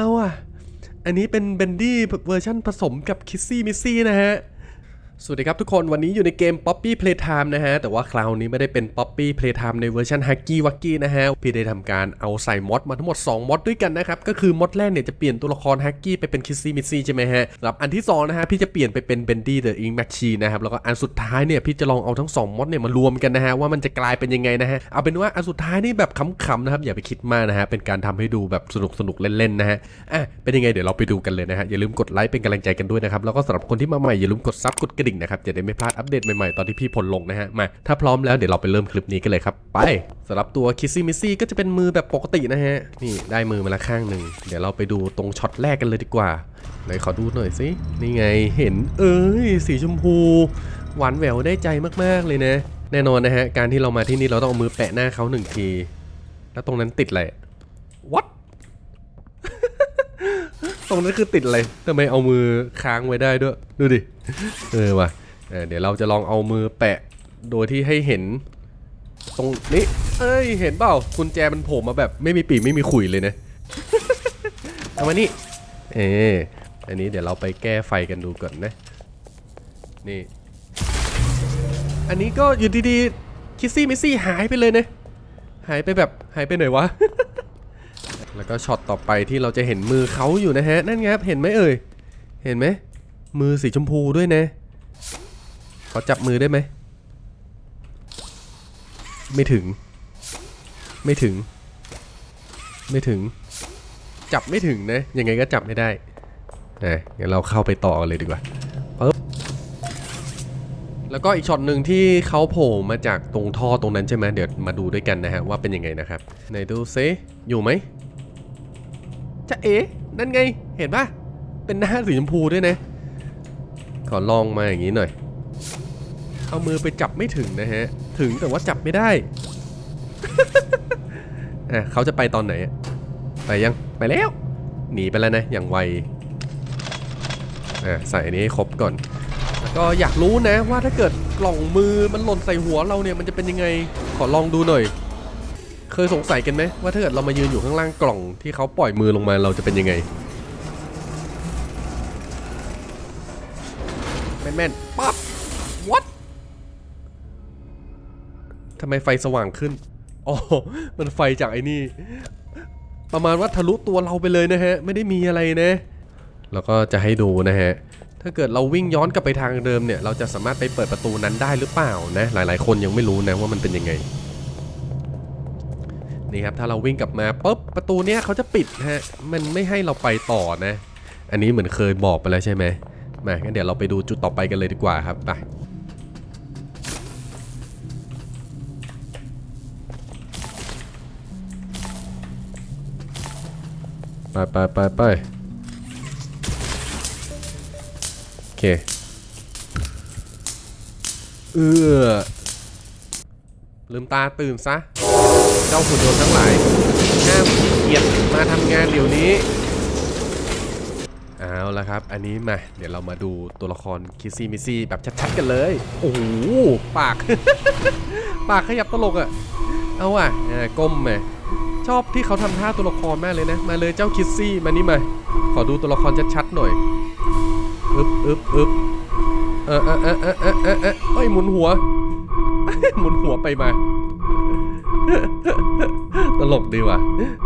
เอาอะ อันนี้เป็นเบนดี้เวอร์ชันผสมกับคิสซี่มิสซี่นะฮะ สวัสดีครับทุกคนวันนี้อยู่ในเกม Poppy Playtime นะฮะ แต่ว่าคราวนี้ไม่ได้เป็น Poppy Playtime ในเวอร์ชัน Hacky Wacky นะฮะ พี่ได้ทำการเอาใส่มอดมาทั้งหมด 2มอดด้วยกันนะครับ ก็คือมอดแรกเนี่ยจะเปลี่ยนตัวละคร Hacky ไปเป็น Kissy Missy ใช่ไหมฮะสำหรับอันที่ 2 นะฮะ พี่จะเปลี่ยนไปเป็น Bendy the Ink Machine นะครับ แล้วก็อันสุดท้ายเนี่ยพี่จะลองเอาทั้ง 2มอดเนี่ยมารวมกันนะฮะว่ามันจะกลายเป็นยังไงนะฮะเอาเป็นว่าอันสุดท้ายนี่แบบขำๆนะครับอย่าไปคิดมากนะฮะเป็นการทำให้ดูแบบสนุกๆเล่นๆนะฮะอะเป็นยังไงเดี๋ยวเราไปดูกันเลยนะฮะอย่าลืมกดไลค์เป็นกำลังใจกันด้วยนะครับแล้วก็สำหรับคนที่มาใหม่อย่าลืมกดซับกดกระดิ่งนะครับจะได้ไม่พลาดอัปเดตใหม่ๆตอนที่พี่ผลลงนะฮะมาถ้าพร้อมแล้วเดี๋ยวเราไปเริ่มคลิปนี้กันเลยครับไปสำหรับตัวคิสซี่มิสซี่ก็จะเป็นมือแบบปกตินะฮะนี่ได้มือมาละข้างหนึ่งเดี๋ยวเราไปดูตรงช็อตแรกกันเลยดีกว่าไหนขอดูหน่อยสินี่ไงเห็นเอ้ยสีชมพู หวานแหววได้ใจมากๆเลยนะ แน่นอนนะฮะการที่เรามาที่นี่เราต้องเอามือแปะหน้าเขาหนึ่งที แล้วตรงนั้นติดอะไร ตรงนั้นคือติดอะไรทำไมเอามือค้างไว้ได้ด้วย ดูดิ เออว่ะเเดี๋ยวเราจะลองเอามือแปะ โดยที่ให้เห็น ตรงนี้ เอ้ย เห็นเปล่ากุญแจมันโผล่มาแบบไม่มีปีกไม่มีขุยเลยนะเอามานี่ เอออันนี้เดี๋ยวเราไปแก้ไฟกันดูก่อนนะ นี่ อันนี้ก็อยู่ดีๆคิสซี่มิสซี่หายไปเลยนะ หายไปแบบหายไปไหนวะ แล้วก็ช็อตต่อไปที่เราจะเห็นมือเขาอยู่นะฮะ นั่นไงครับเห็นไหมเอ่ย เห็นไหม มือสีชมพูด้วยนะขอจับมือได้ไหม ไม่ถึง ไม่ถึง ไม่ถึง จับไม่ถึงนะ ยังไงก็จับไม่ได้นะงั้นเราเข้าไปต่อเลยดีกว่าแล้วก็อีกช็อตหนึ่งที่เขาโผล่มาจากตรงท่อตรงนั้นใช่ไหมเดี๋ยวมาดูด้วยกันนะฮะว่าเป็นยังไงนะครับไหนดูซิอยู่ไหม จะเอ๋นั่นไง เห็นปะเป็นหน้าสีชมพูด้วยนะ ขอลองมาอย่างนี้หน่อย เอามือไปจับไม่ถึงนะฮะ ถึงแต่ว่าจับไม่ได้อะเขาจะไปตอนไหน ไปยัง ไปแล้ว หนีไปแล้วนะ อย่างไวอะใส่อันนี้ครบก่อนก็อยากรู้นะว่าถ้าเกิดกล่องมือมันหล่นใส่หัวเราเนี่ยมันจะเป็นยังไง ขอลองดูหน่อย เคยสงสัยกันไหมว่าถ้าเกิดเรามายืนอยู่ข้างล่างกล่องที่เขาปล่อยมือลงมาเราจะเป็นยังไงแม่นแมนๆปั๊บ what ทำไมไฟสว่างขึ้น อ๋อ มันไฟจากไอ้นี่ ประมาณว่าทะลุตัวเราไปเลยนะฮะ ไม่ได้มีอะไรนะ แล้วก็จะให้ดูนะฮะ ถ้าเกิดเราวิ่งย้อนกลับไปทางเดิมเนี่ย เราจะสามารถไปเปิดประตูนั้นได้หรือเปล่านะ หลายๆ คนยังไม่รู้นะว่ามันเป็นยังไง นี่ครับถ้าเราวิ่งกลับมาปุ๊บประตูเนี้ยเขาจะปิดฮะมันไม่ให้เราไปต่อนะ อันนี้เหมือนเคยบอกไปแล้วใช่ไหมมางั้นเดี๋ยวเราไปดูจุดต่อไปกันเลยดีกว่าครับไปไปไปไปไปโอเคเออลืมตาตื่นซะ เจ้าหุ่นยนต์ทั้งหลายห้ามขี้เกียจมาทำงานเดี๋ยวนี้เอาละครับ อันนี้มา เดี๋ยวเรามาดูตัวละครคิซี่มิซี่แบบชัดๆกันเลย โอ้โห ปาก ปากขยับตลกอะ่ะ เอาอะอ่าก้มมชอบที่เขาทำท่าตัวละครมากเลยนะ มาเลยเจ้าคิซี่มานี่มา ขอดูตัวละครชัดๆหน่อยอึบอึบอึบเออเออเออเออเออเออเออเอ้ยหมุนหัว หมุนหัวไปมา ตลกดีว่ะ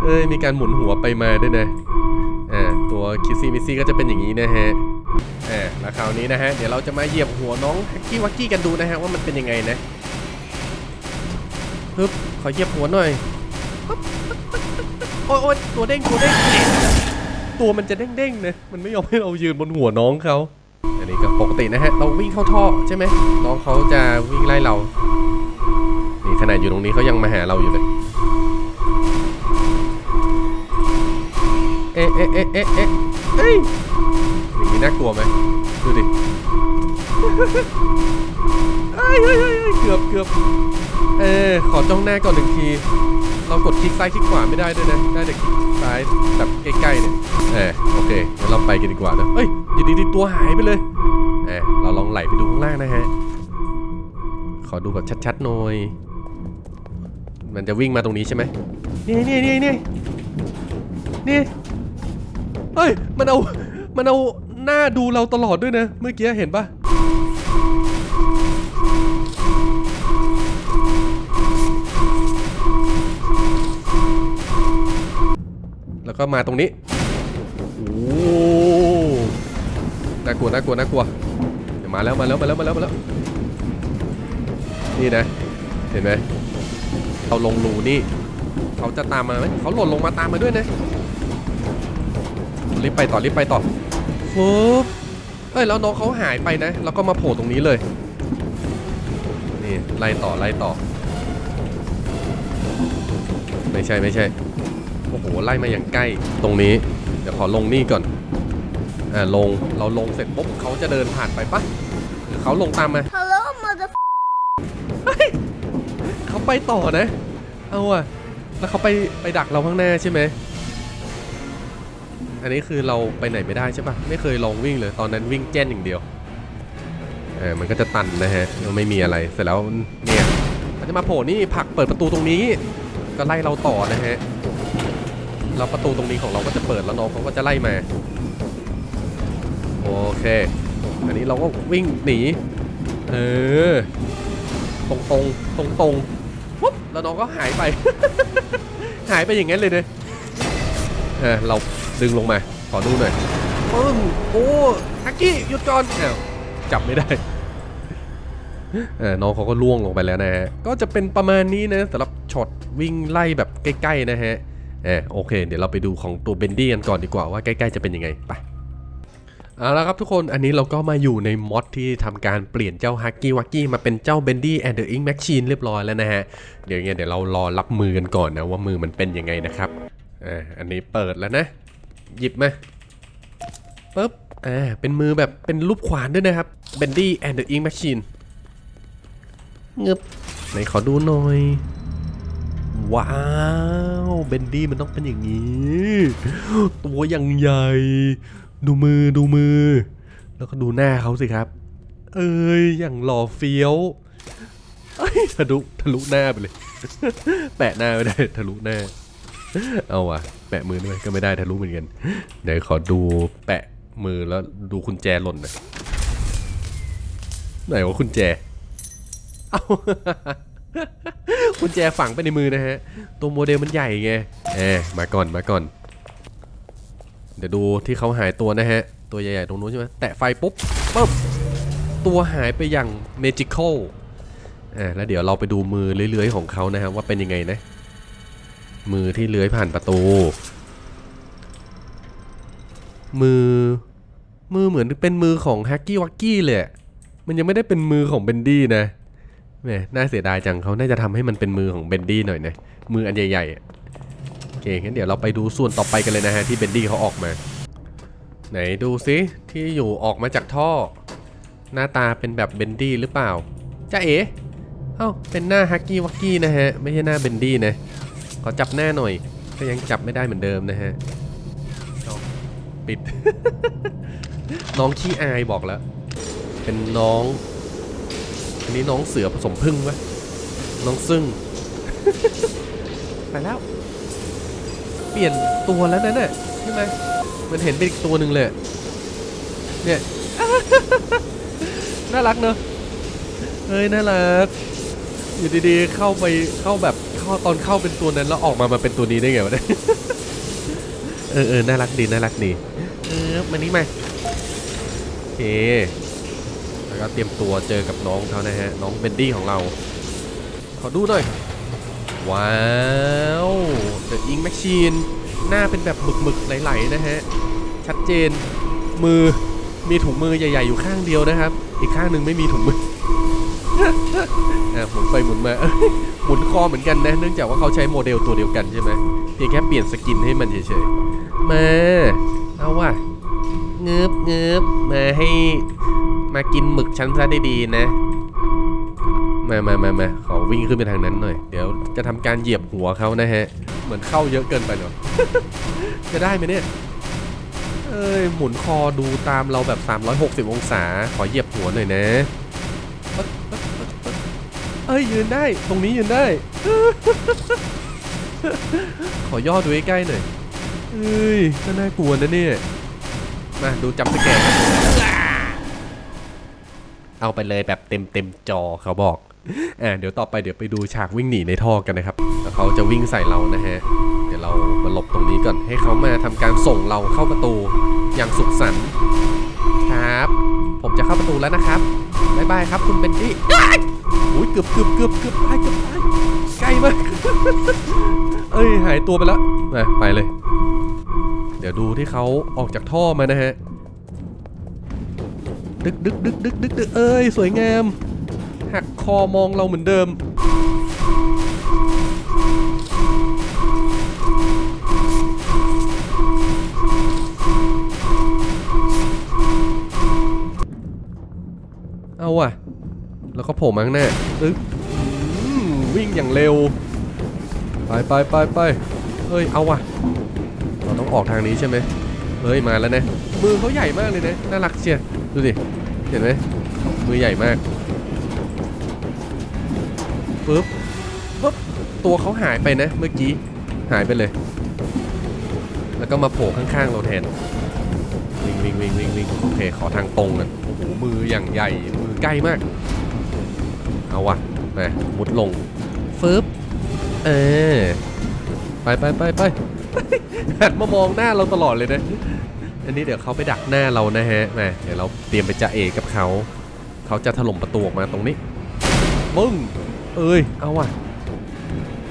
เอ้ยมีการหมุนหัวไปมาด้วยนะอ่าตัวคิซี่มิซี่ก็จะเป็นอย่างนี้นะฮะอ่าแล้วคราวนี้นะฮะ เดี๋ยวเราจะมาเหยียบหัวน้องฮักกี้วักกี้กันดูนะฮะว่ามันเป็นยังไงนะฮึบขอเหยียบหัวหน่อยโอ้ยโอ้ยตัวเด้งตัวเด้งตัวมันจะเด้งเด้งนะมันไม่ยอมให้เรายืนบนหัวน้องเขาอันนี้ก็ปกตินะฮะ เราวิ่งเข้าท่อใช่ไหมน้องเขาจะวิ่งไล่เรา อยู่ตรงนี้เขายังมาหาเราอยู่เลย เอ๊ะเอ๊ะเอ๊ะเอ๊ะเอ๊ะเอ้ยอย่างนี้น่ากลัวไหมดูดิเอ้ยเอ้ยเกือบเกือบเออขอจ้องหน้าก่อนหนึ่งที เรากดคลิกซ้ายคลิกขวาไม่ได้ด้วยนะ ได้แต่คลิกซ้ายแบบใกล้ๆเนี่ยเออโอเคงั้นเราไปกันดีกว่านะเอ้ยอยู่ดีๆตัวหายไปเลยเออเราลองไหลไปดูข้างล่างนะฮะ ขอดูแบบชัดๆหน่อย มันจะวิ่งมาตรงนี้ใช่ไหมเนี่ยเนี่ยเนี่ยเนี่ยเนี่ยเฮ้ย มันเอา มันเอาหน้าดูเราตลอดด้วยนะ เมื่อกี้เห็นปะแล้วก็มาตรงนี้ โอ้น่ากลัวน่ากลัวน่ากลัว เดี๋ยวมาแล้วมาแล้วมาแล้วมาแล้วมาแล้ว นี่นะ เห็นไหม เราลงรูนี่ เขาจะตามมาไหมเขาหล่นลงมาตามมาด้วยนะรีบไปต่อรีบไปต่อปุ๊บเอ้ยแล้วน้องเขาหายไปนะ แล้วก็มาโผล่ตรงนี้เลย นี่ไล่ต่อไล่ต่อ ไม่ใช่ไม่ใช่ โอ้โหไล่มาอย่างใกล้ตรงนี้ เดี๋ยวขอลงนี่ก่อน อ่าลงเราลงเสร็จปุ๊บเขาจะเดินผ่านไปปะหรือเขาลงตามมา เขาไปต่อนะ เอาอะแล้วเขาไปไปดักเราข้างหน้าใช่ไหม อันนี้คือเราไปไหนไม่ได้ใช่ปะไม่เคยลองวิ่งเลย ตอนนั้นวิ่งแจ้นอย่างเดียว เออ มันก็จะตันนะฮะไม่มีอะไร เสร็จแล้วเนี่ยมันจะมาโผล่นี่ผักเปิดประตูตรงนี้ ก็ไล่เราต่อนะฮะ แล้วประตูตรงนี้ของเราก็จะเปิดแล้วน้องเขาก็จะไล่มา โอเค อันนี้เราก็วิ่งหนี เออ ตรงตรงตรงตรงๆ แล้วน้องก็หายไป หายไปอย่างงั้นเลยเนี่ยเออเราดึงลงมา ขอดูหน่อยปึ้งโอ้ฮักกี้หยุดก่อนอ้าวจับไม่ได้เออน้องเขาก็ล่วงลงไปแล้วนะฮะ ก็จะเป็นประมาณนี้นะสำหรับช็อตวิ่งไล่แบบใกล้ ๆ นะฮะเออโอเค เดี๋ยวเราไปดูของตัวเบนดี้กันก่อนดีกว่าว่าใกล้ ๆ จะเป็นยังไงไป เอาละครับทุกคนอันนี้เราก็มาอยู่ในมอดที่ทำการเปลี่ยนเจ้าฮักกี้วักกี้มาเป็นเจ้า Bendy and the Ink Machine เรียบร้อยแล้วนะฮะ เดี๋ยวเนี่ยเดี๋ยวเรารอรับมือกันก่อนนะว่ามือมันเป็นยังไงนะครับอ่าอันนี้เปิดแล้วนะ หยิบมาปึ๊บอ่าเป็นมือแบบเป็นรูปขวานด้วยนะครับ Bendy and the Ink Machine เงึบไหนขอดูหน่อย ว้าวเบนดี้มันต้องเป็นอย่างนี้ ตัวอย่างใหญ่ ดูมือดูมือ แล้วก็ดูหน้าเขาสิครับ เอ้ยอย่างหล่อเฟี้ยวทะลุทะลุหน้าไปเลย แปะหน้าไม่ได้ทะลุหน้า เอาว่ะ แปะมือด้วยก็ไม่ได้ทะลุเหมือนกัน เดี๋ยวขอดูแปะมือแล้วดูกุญแจหล่นหน่อยไหนว่ากุญแจ เอากุญแจฝังไปในมือนะฮะ ตัวโมเดลมันใหญ่ไง เออมาก่อนมาก่อน เดี๋ยวดูที่เขาหายตัวนะฮะ ตัวใหญ่ๆตรงนู้นใช่ไหมแตะไฟปุ๊บปุ๊บตัวหายไปอย่างเมจิคอลอ่าแล้วเดี๋ยวเราไปดูมือเลื้อยๆของเขานะฮะว่าเป็นยังไงนะ มือที่เลื้อยผ่านประตู มือ มือเหมือนเป็นมือของแฮกกี้วักกี้เลยมันยังไม่ได้เป็นมือของเบนดี้นะแหมน่าเสียดายจังเขาน่าจะทำให้มันเป็นมือของเบนดี้หน่อยนะมืออันใหญ่ๆ เคงั้นเดี๋ยวเราไปดูส่วนต่อไปกันเลยนะฮะที่เบนดี้เขาออกมา ไหนดูซิที่อยู่ออกมาจากท่อ หน้าตาเป็นแบบเบนดี้หรือเปล่าจ้าเอ๋เอ้าเป็นหน้าฮักกี้วักกี้นะฮะไม่ใช่หน้าเบนดี้นะขอจับหน้าหน่อยก็ยังจับไม่ได้เหมือนเดิมนะฮะปิด น้องขี้อายบอกแล้ว เป็นน้องอันนี้น้องเสือผสมพึ่งปะน้องซึ่ง ไปแล้ว เปลี่ยนตัวแล้วนั่นน่ะใช่ไหมมันเห็นเป็นอีกตัวหนึ่งเลยเนี่ยน่ารักเนอะเฮ้ยน่ารักอยู่ดีๆเข้าไปเข้าแบบเข้าตอนเข้าเป็นตัวนั้นแล้วออกมามาเป็นตัวนี้ได้ไงวะเนี่ยเออเออน่ารักดีน่ารักดีเออมานี่มาโอเคแล้วก็เตรียมตัวเจอกับน้องเขานะฮะน้องเบนดี้ของเรา ขอดูหน่อย ว้าว The Ink Machine หน้าเป็นแบบหมึกๆไหลๆนะฮะ ชัดเจนมือมีถุงมือใหญ่ๆอยู่ข้างเดียวนะครับ อีกข้างหนึ่งไม่มีถุงมืออะหมุนไปหมุนมาหมุนคอเหมือนกันนะ เนื่องจากว่าเขาใช้โมเดลตัวเดียวกันใช่ไหมเพียงแค่เปลี่ยนสกินให้มันเฉยๆ มา เอาว่ะเงืบเงืบมาให้มากินหมึกชั้นซะดีๆนะ มามามามาขอ วิ่งขึ้นไปทางนั้นหน่อย เดี๋ยวจะทำการเหยียบหัวเขานะฮะ เหมือนเข้าเยอะเกินไปเหรอจะได้ไหมเนี่ย เอ้ยหมุนคอดูตามเราแบบ 360 องศา ขอเหยียบหัวหน่อยนะ เอ้ยยืนได้ ตรงนี้ยืนได้ ขอย่อดูใกล้ๆหน่อย เอ้ยก็น่ากลัวนะเนี่ย มาดูจำสแกนเอาไปเลยแบบเต็มเต็มจอเขาบอก อ่าเดี๋ยวต่อไปเดี๋ยวไปดูฉากวิ่งหนีในท่อกันนะครับแล้วเขาจะวิ่งใส่เรานะฮะ เดี๋ยวเรามาหลบตรงนี้ก่อนให้เขามาทำการส่งเราเข้าประตูอย่างสุขสันต์ครับ ผมจะเข้าประตูแล้วนะครับบ๊ายบายครับ คุณเบนดี้อุ้ยเกือบเกือบเกือบเกือบตายเกือบตายใกลมากเอ้ยหายตัวไปแล้วมาไปเลย เดี๋ยวดูที่เขาออกจากท่อมานะฮะดึกดึกดึกดึกดึกดึกเอ้ยสวยงาม หักคอมองเราเหมือนเดิม เอาว่ะ แล้วก็โผล่มาข้างหน้าตึ๊วิ่งอย่างเร็ว ไปไปไปไปเฮ้ย เอาว่ะ เราต้องออกทางนี้ใช่ไหมเฮ้ย มาแล้วนะ มือเขาใหญ่มากเลยนะ น่ารักเชียดูดิ เห็นไหมมือใหญ่มาก ปึ๊บปึ๊บตัวเขาหายไปนะเมื่อกี้หายไปเลย แล้วก็มาโผล่ข้างๆเราแทนวิ่งวิ่งวิ่งวิ่งวิ่งโอเคขอทางตรงนโอ้โหมืออย่างใหญ่มือใกล้มาก เอาว่ะมามุดลงฟึบเออไปไปไปไปหันมามองหน้าเราตลอดเลยนะอันนี้เดี๋ยวเขาไปดักหน้าเรานะฮะมาเดี๋ยวเราเตรียมไปจะเอกกับเขา เขาจะถล่มประตูออกมาตรงนี้ปึ้ง เอ้ย เอาว่ะ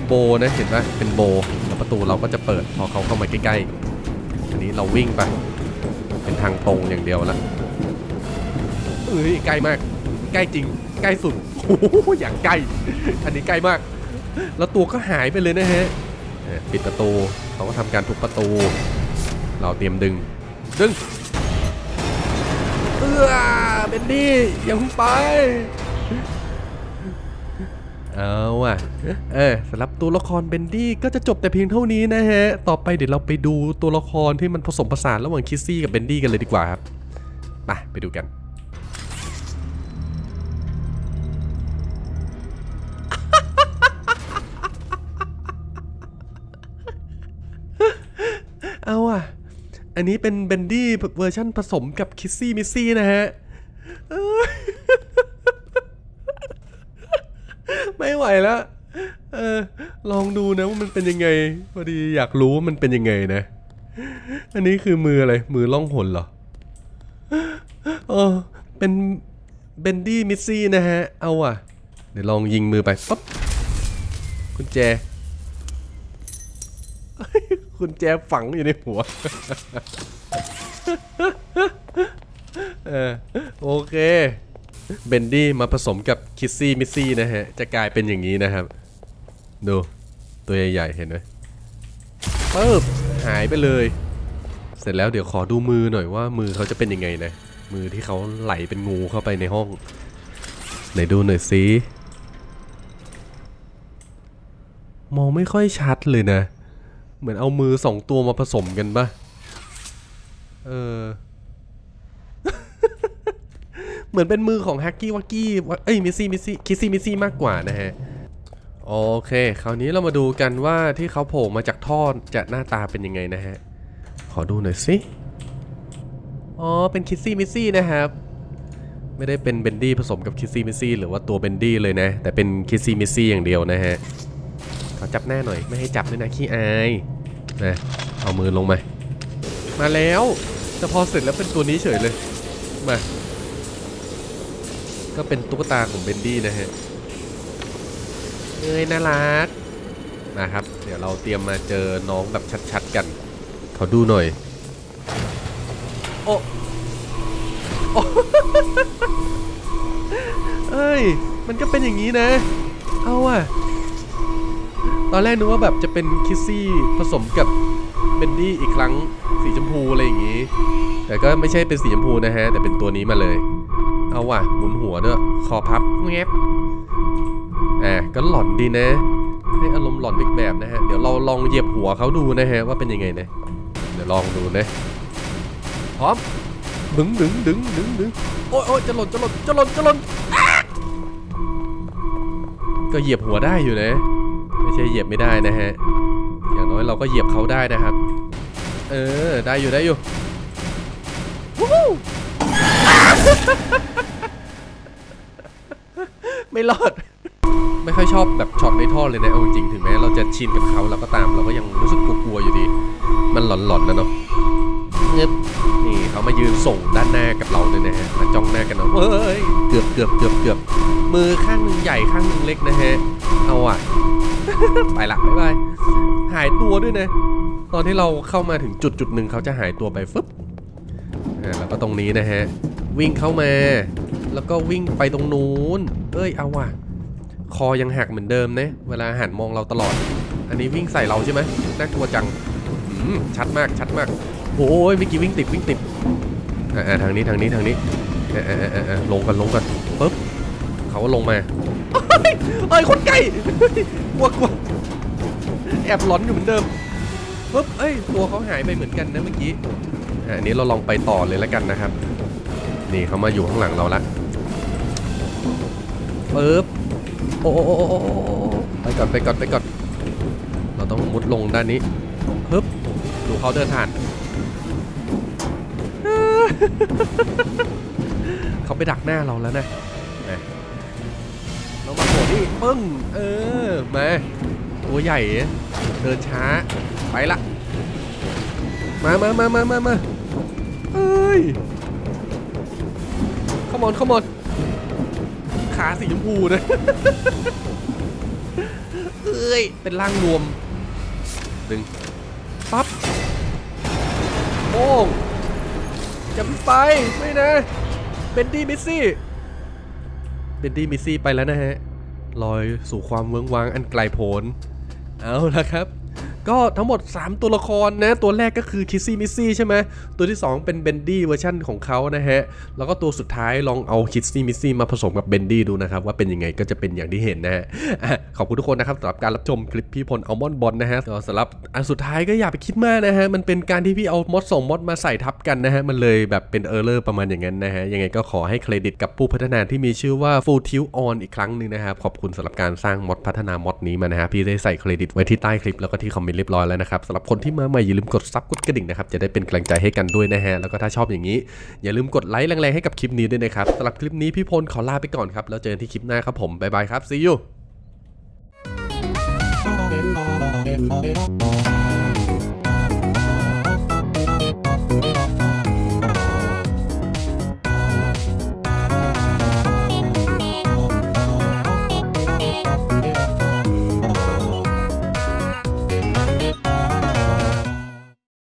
โบนะเห็นปะเป็นโบ แล้วประตูเราก็จะเปิดพอเขาเข้ามาใกล้ๆอันนี้เราวิ่งไป เป็นทางตรงอย่างเดียวละเอ้ยใกล้มาก ใกล้จริง ใกล้สุดโอ้โหอย่างใกล้ อันนี้ใกล้มาก แล้วตัวก็หายไปเลยนะฮะเอ่อปิดประตูเขาก็ทำการทุบประตู เราเตรียมดึง ดึงเออเบนดี้อย่าเพิ่งไป เอาว่ะเออสำหรับตัวละครเบนดี้ก็จะจบแต่เพียงเท่านี้นะฮะ ต่อไปเดี๋ยวเราไปดูตัวละครที่มันผสมผสานระหว่างคิสซี่กับเบนดี้กันเลยดีกว่าครับไปไปดูกันเอาอะ อันนี้เป็นเบนดี้เวอร์ชั่นผสมกับคิสซี่มิสซี่นะฮะเอ้ย ไม่ไหวแล้วเออลองดูนะว่ามันเป็นยังไงพอดีอยากรู้ว่ามันเป็นยังไงนะ อันนี้คือมืออะไร มือล่องหนเหรอเออเป็นเบนดี้มิสซี่นะฮะ เอาอะ เดี๋ยวลองยิงมือไปปั๊บกุญแจกุญแจฝังอยู่ในหัว เออโอเค เบนดี้มาผสมกับคิสซี่มิสซี่นะฮะ จะกลายเป็นอย่างนี้นะครับ ดู ตัวใหญ่ๆเห็นไหมปึ๊บหายไปเลย เสร็จแล้วเดี๋ยวขอดูมือหน่อยว่ามือเขาจะเป็นยังไงนะ มือที่เขาไหลเป็นงูเข้าไปในห้อง ไหนดูหน่อยสิมองไม่ค่อยชัดเลยนะ เหมือนเอามือสองตัวมาผสมกันปะเออ เหมือนเป็นมือของแฮกกี้วักกี้เอ้ยมิซี่มิซี่คิซี่มิซี่มากกว่านะฮะโอเค คราวนี้เรามาดูกันว่าที่เขาโผล่มาจากท่อจะหน้าตาเป็นยังไงนะฮะ ขอดูหน่อยสิ อ๋อ เป็นคิซี่มิซี่นะครับ ไม่ได้เป็นเบนดี้ผสมกับคิซี่มิซี่หรือว่าตัวเบนดี้เลยนะ แต่เป็นคิซี่มิซี่อย่างเดียวนะฮะ ขอจับหน้าหน่อย ไม่ให้จับด้วยนะขี้อายนะ เอามือลงมา มาแล้ว แต่พอเสร็จแล้วเป็นตัวนี้เฉยเลย มา ก็เป็นตุ๊กตาของเบนดี้นะฮะเอ้ยน่ารักนะครับ เดี๋ยวเราเตรียมมาเจอน้องแบบชัดๆกัน ขอดูหน่อยโอ้โอ้เอ้ย มันก็เป็นอย่างนี้นะ เอาอะตอนแรกนึกว่าแบบจะเป็นคิสซี่ผสมกับเบนดี้อีกครั้งสีชมพูอะไรอย่างงี้ แต่ก็ไม่ใช่เป็นสีชมพูนะฮะ แต่เป็นตัวนี้มาเลย เอาว่ะหมุนหัวด้วยคอพับแงบอะก็หลอนดีนะ ให้อารมณ์หลอนอีกแบบนะฮะ เดี๋ยวเราลองเหยียบหัวเขาดูนะฮะว่าเป็นยังไงนะ เดี๋ยวลองดูนะพร้อมดึงดึงดึงดึงดึงโอ้ยโอ้ยจะหล่นจะหล่นจะหล่นจะหล่นก็เหยียบหัวได้อยู่นะ ไม่ใช่เหยียบไม่ได้นะฮะ อย่างน้อยเราก็เหยียบเขาได้นะครับ เออ ได้อยู่ได้อยู่วู้ฮู้ ไม่รอด ไม่ค่อยชอบแบบช็อตในท่อเลยนะเอาจริงๆถึงแม้เราจะชินกับเขาแล้วก็ตามเราก็ยังรู้สึกกลัวๆอยู่ดี มันหลอนๆนะเนาะเงบนี่เขามายืนส่งด้านหน้ากับเราเลยนะฮะมาจ้องหน้ากันเนาะเฮ้ยเกือบเกือบเกือบเกือบมือข้างหนึ่งใหญ่ข้างหนึ่งเล็กนะฮะเอาอะ ไปละบ๊ายบายหายตัวด้วยนะ ตอนที่เราเข้ามาถึงจุดจุดหนึ่งเขาจะหายตัวไปฟึบอ่าแล้วก็ตรงนี้นะฮะวิ่งเข้ามา แล้วก็วิ่งไปตรงนู้น เอ้ยเอาว่ะ คอยังหักเหมือนเดิมนะเวลาหันมองเราตลอด อันนี้วิ่งใส่เราใช่ไหมน่ากลัวจังชัดมากชัดมากโอ้ยเมื่อกี้วิ่งติดวิ่งติดอ่าอ่าทางนี้ทางนี้ทางนี้อ่าอ่าอ่าอ่าลงกันลงกันปึ๊บเขาก็ลงมาเฮ้ยเอ้ยคนไก่กลัวกลัวแอบหลอนอยู่เหมือนเดิมปึ๊บเอ้ยตัวเขาหายไปเหมือนกันนะเมื่อกี้อันนี้เราลองไปต่อเลยแล้วกันนะครับ นี่เขามาอยู่ข้างหลังเราละ ปึ๊บโอ้โอ้ไปก่อนไปก่อนไปก่อนเราต้องมุดลงด้านนี้ปึ๊บดูเขาเดินผ่าน เขาไปดักหน้าเราแล้วนะนะเรามาโผล่นี่ปึ้ง เออมาตัวใหญ่ เดินช้า ไปละ มามามามามามาเอ้ยขมอนขมอน ขาสีชมพูนะเอ้ย เป็นร่างรวม ดึง ปั๊บ โอ้งจะไม่ไป ไม่นะ เบนดี้มิสซี่ เบนดี้มิสซี่ไปแล้วนะฮะ ลอยสู่ความเวิ้งว้างอันไกลโพ้น เอาละครับ ก็ทั้งหมด 3 ตัวละครนะ ตัวแรกก็คือคิสซี่มิสซี่ใช่ไหมตัวที่ 2 เป็นเบนดี้เวอร์ชันของเขานะฮะ แล้วก็ตัวสุดท้ายลองเอาคิสซี่มิสซี่มาผสมกับเบนดี้ดูนะครับ ว่าเป็นยังไงก็จะเป็นอย่างที่เห็นนะฮะขอบคุณทุกคนนะครับสำหรับการรับชมคลิปพี่พลอัลมอนบอลนะฮะสำหรับอันสุดท้ายก็อย่าไปคิดมากนะฮะมันเป็นการที่พี่เอามดส่งมดมาใส่ทับกันนะฮะมันเลยแบบเป็นเออร์เลอร์ประมาณอย่างนั้นนะฮะยังไงก็ขอให้เครดิตกับผู้พัฒนาที่มีชื่อว่า Full Tilt On อีกครั้งหนึ่งนะครับขอบคุณสำหรับการสร้างมดพัฒนามดนี้มานะฮะพี่ได้ใส่เครดิตไว้ที่ใต้คลิปแล้วก็ที่คอมเมนเรียบร้อยแล้วนะครับสำหรับคนที่มาใหม่อย่าลืมกดซับกดกระดิ่งนะครับจะได้เป็นกำลังใจให้กันด้วยนะฮะแล้วก็ถ้าชอบอย่างนี้ อย่าลืมกดไลค์แรงๆให้กับคลิปนี้ด้วยนะครับสำหรับคลิปนี้พี่พลขอลาไปก่อนครับแล้วเจอกันที่คลิปหน้าครับผมบ๊ายบายครับ see you